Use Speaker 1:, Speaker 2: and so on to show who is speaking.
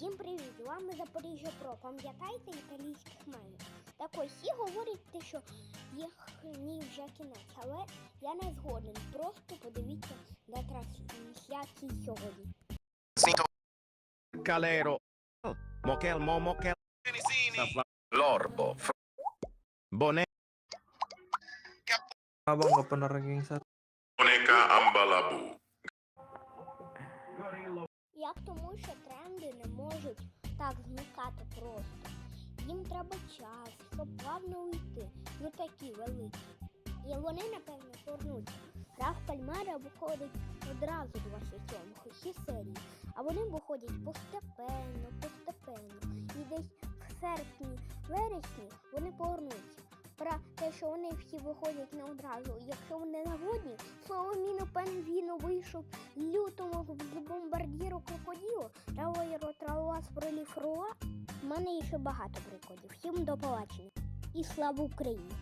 Speaker 1: Всім привіт! З вами Запоріжжя Про. Пам'ятаєте італійських мемів? Так ось всі говорять, те, що їхній вже кінець, але я не згоден. Просто подивіться на трансляції сьогодні.
Speaker 2: Calero Mokel Mo Mokel Lorbo Fr- Bonet
Speaker 3: Habang ka pa naraging sa
Speaker 4: Ambalabu.
Speaker 1: Як тому, що тренди не можуть так зникати просто. Їм треба час, щоб плавно уйти. Ну такі великі. І вони, напевно, повернуться. Гра в кальмара виходить одразу 27 усі серії, а вони виходять постепенно, постепенно. І десь в серпні, вересні вони повернуться. Що вони всі виходять не одразу. Якщо вони наводні, Соломіно Пенгвіно вийшов в лютому з бомбардіру крокоділу, травоєро з проліфруа. У мене ще багато прикладів. Всім до побачення. І слава Україні!